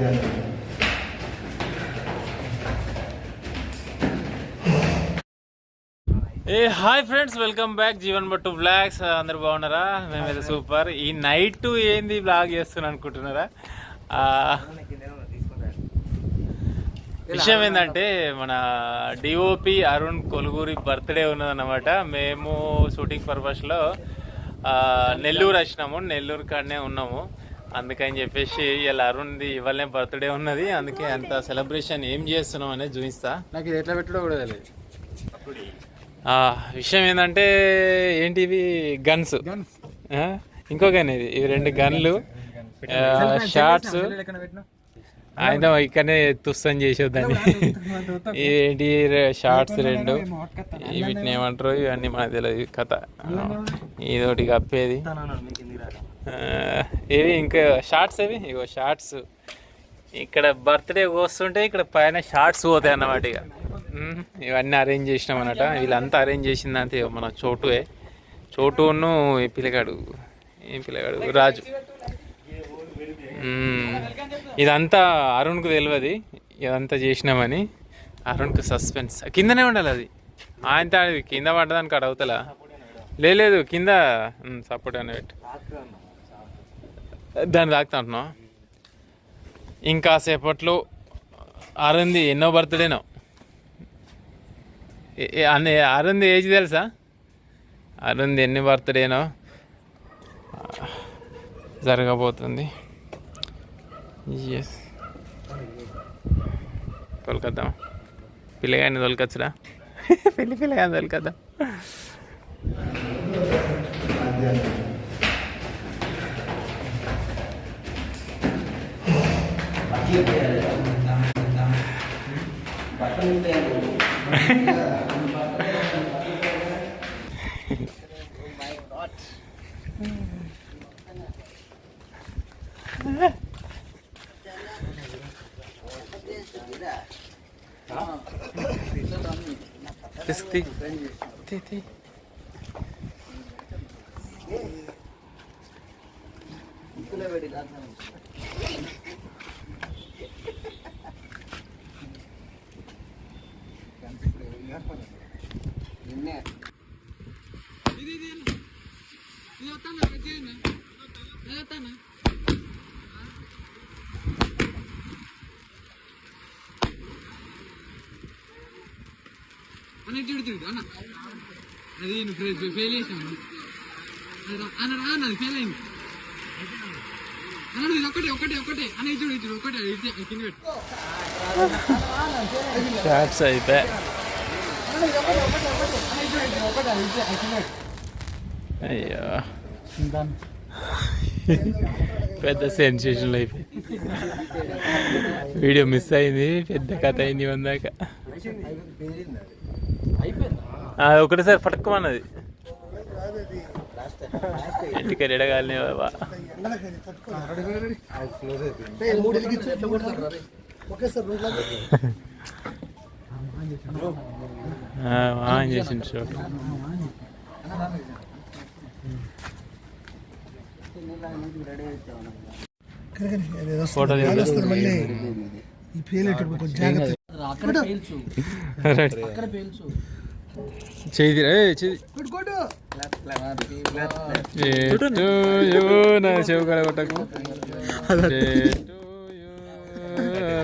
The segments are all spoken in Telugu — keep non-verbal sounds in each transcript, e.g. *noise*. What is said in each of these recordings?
ఏ hi friends welcome back. Jeevan Battu blogs అందరు బాగున్నారా? మేమైతే సూపర్. ఈ నైట్ ఏంది బ్లాగ్ చేస్తున్నాను అనుకుంటున్నారా? విషయం ఏంటంటే మన డిఓపి అరుణ్ కొలుగురి బర్త్డే ఉన్నదన్నమాట. మేము షూటింగ్ పర్పస్లో నెల్లూరు వచ్చినాము. నెల్లూరు కాడనే ఉన్నాము. అందుకని చెప్పేసి ఇలా అరుణ్ది ఇవాళనే బర్త్డే ఉన్నది. అందుకే అంత సెలబ్రేషన్ ఏం చేస్తున్నాం అనేది చూపిస్తా. నాకు ఇది ఎట్లా పెట్టడో కూడా తెలియదు. ఆ, విషయం ఏంటంటే ఏంటి ఇవి గన్స్ గన్స్ ఇంకో గన్ ఇది. ఇవి రెండు గన్లు షార్ట్స్ ఆయన ఇక్కడనే తుస్సం చేసేద్దాన్ని. *laughs* ఏంటి? షార్ట్స్ రెండు. వీటిని ఏమంటారు ఇవన్నీ మనకు తెలియదు. కథ. ఇది ఒకటి కప్పేది. ఇవి ఇంకా షార్ట్స్ ఇవి? ఇగో షార్ట్స్. ఇక్కడ బర్త్డే వస్తుంటే ఇక్కడ పైన షార్ట్స్ పోతాయి అన్నమాట ఇక ఇవన్నీ అరేంజ్ చేసినాం అనమాట వీళ్ళంతా అరేంజ్ చేసిందంటే ఇగో మన చోటువే. చోటును ఈ పిల్లగాడు ఏం పిల్లగాడు రాజు. ఇదంతా అరుణ్కు తెలియదు ఇదంతా చేసినామని. అరుణ్కు సస్పెన్స్. కిందనే ఉండాలి అది. ఆయన కింద పడ్డదానికి అడవుతలా లేదు కింద సపోర్ట్ అని పెట్టు. దాన్ని తాకుతా అంటున్నావు ఇంకా సేపట్లో అరుంది ఎన్నో బర్త్డేనో అన్ని అరుంది ఏజ్ తెలుసా? అరుంది ఎన్ని బర్త్డేనో జరగబోతుంది. ఎస్ తొలకద్దాం. పిల్లగాని తొలకొచ్చురా? *laughs* పిల్లి పిల్లగాని తొలకద్దాం. Testi. Testi. Testi. అన్న అది నువ్వు ఫెయిల్ చేసాను అన్న రా అన్నది ఫెయిల్ అయింది అన్నాడు ఇది ఒకటి ఒకటి ఒకటి అన్న ఇచ్చుడు ఇచ్చుడు ఒకటి కింద పెట్టు అయిపోయా అయ్యో. పెద్ద సెన్సేషన్ అయిపోయింది వీడియో మిస్ అయింది పెద్ద కథ అయింది వందాక ఒకటేసారి పట్టుకోమన్నది. ఇంటికి బాబా. ఆన్ చేసింది షోట్ ఫోటో ఈ పేలేటప్పుడు కొంచెం జాగ్రత్త. చెవు కడ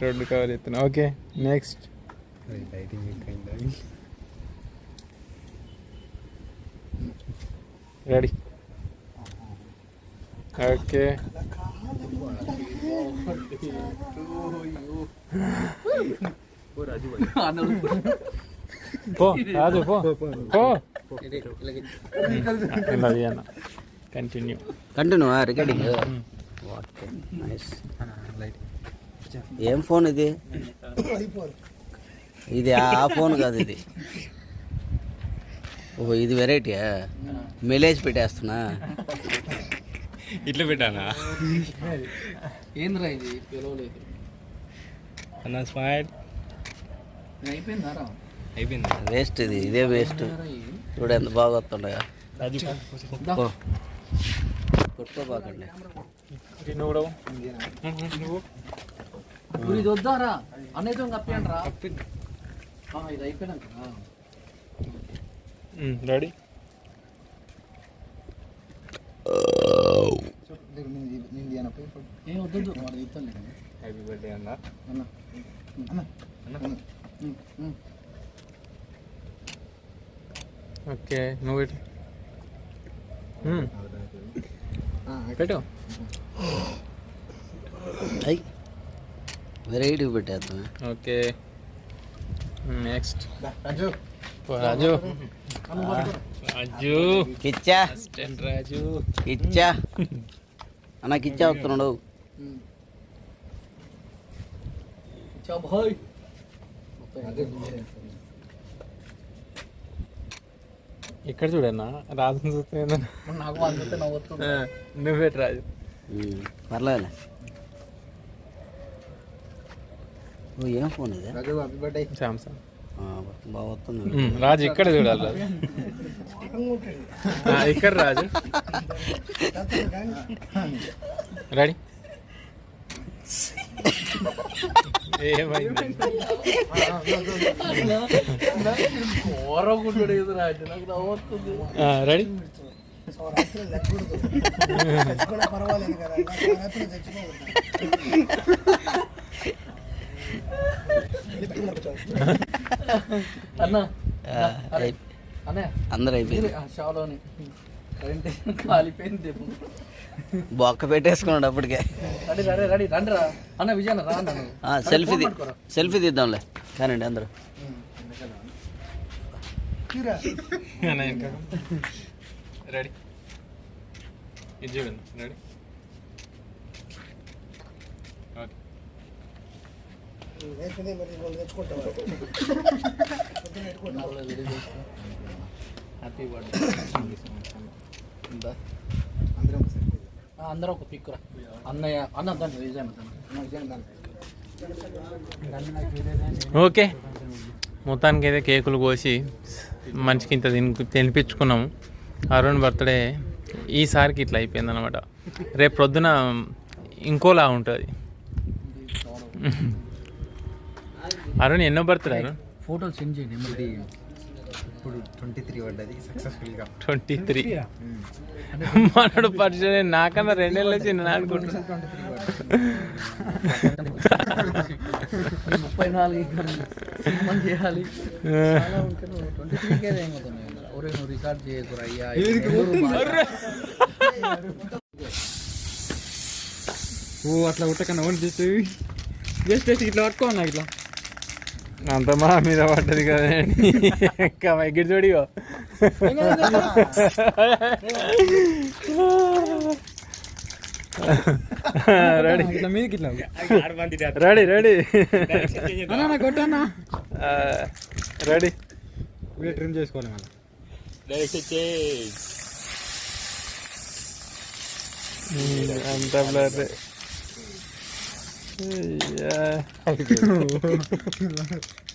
రెండు కవర్ ఎత్తున్నా ఓకే నెక్స్ట్ రెడీ ఓకే పో రాజు పో పో అది అన్న continue continue recording okay nice ఏం ఫోన్ ఇది? ఇది ఆ ఫోన్ కాదు ఇది. ఓహో ఇది వెరైటీయా మిలేజ్ పెట్టేస్తున్నా. ఇట్లా పెట్టానా? ఏంద్రా ఇది? పిలవలేదు. అన్న స్మైల్ అయిపోయిందారా అయిపోయింది. వేస్ట్ ఇది ఇదే వేస్ట్ చూడు ఎంత బాగా వస్తుండగా. కొట్టుకోబాకండి. నువ్వు? ఇప్పుడు ఇది వద్దారా అనేది కప్పియండి రా ఇది అయిపోయినాక రెడీ ఏం వద్దు వాడు తీస్తాను హ్యాపీ బర్త్డే అన్న అన్న ఓకే నువ్వు పెట్టు మ్మ్. పెట్టు అయ్యి వెరైటీ పెట్టేద్దాం. Okay. Next Raju. Raju. Kiccha. Assistant Raju. Kiccha. అన్న కిచ్చా వస్తున్నాడు. ఇక్కడ చూడన్నా రాజు చూస్తే? నాకు అందుతే నవ్వుతుంది. పెట్టు రాజు. ఉమ్, పర్లేదులే ఓ ఏం ఫోన్ ఇది సామ్సంగ్ ఆ, బాగా వస్తుంది మ్మ్, రాజు ఇక్కడ చూడాలి రాజు ఆ, ఇక్కడ రాజు రెడీ ఏమైంది ఓరకుంటాడు ఎదురా నాకు నవ్వుతుంది రెడీ పర్వాలేదు కదా రాత్రి చచ్చిపోవద్దు అన్న ఆ, అయి- అనే అందరూ అయిపోయింది. షాలోని కరెంట్ కాలిపోయింది బొక్క పెట్టేసుకున్నాడు అప్పటికే. రెడీ రెడీ రెడీ రండి రా అన్న. విజయన రా అన్న నువ్వు. ఆ, సెల్ఫీ సెల్ఫీ తీద్దాంలే. కానండి అందరూ. రెడీ రెడీ లేకపోతే మరి వాళ్ళు తెచ్చుకుంటారు హ్యాపీ బర్త్డే అందరూ ఒక పిక్ రా. అన్నయ్య అన్న దాన్ని ఓకే. మొత్తానికి అయితే కేకులు కోసి మంచికి ఇంత తిని తినిపించుకున్నాము. అరుణ్ బర్త్డే ఈసారికి ఇట్లా అయిపోయింది అనమాట రేపు ప్రొద్దున ఇంకోలా ఉంటుంది. అరుణ్ ఎన్నో బర్త్డే అరుణ్? ఫోటోలు సెండ్ చేయండి మరి ఇప్పుడు ట్వంటీ త్రీ పడ్డది సక్సెస్ఫుల్గా ట్వంటీ త్రీ మనడు పరిచయం నాకన్నా రెండేళ్ళు వచ్చి నేను అనుకుంటున్నా. ముప్పై నాలుగు ఇక్కడ సినిమా చేయాలి. ట్వంటీ త్రీకే ఒరే నువ్వు రికార్డ్ చేయకురా అయ్యా. ఓ అట్లా ఉట్టకన్నా ఓన్ జస్ట్ జస్ట్ ఇట్లా పట్టుకోన్నా ఇట్లా? అంత మా మీద పడ్డది కదండి ఇంకా ఎగిరి చూడిగో ready. Ready ready. Ready. Trim చేసుకోవాలి మనం. అంత బ్లర్ Yeah. Uh, *laughs* *laughs* *laughs*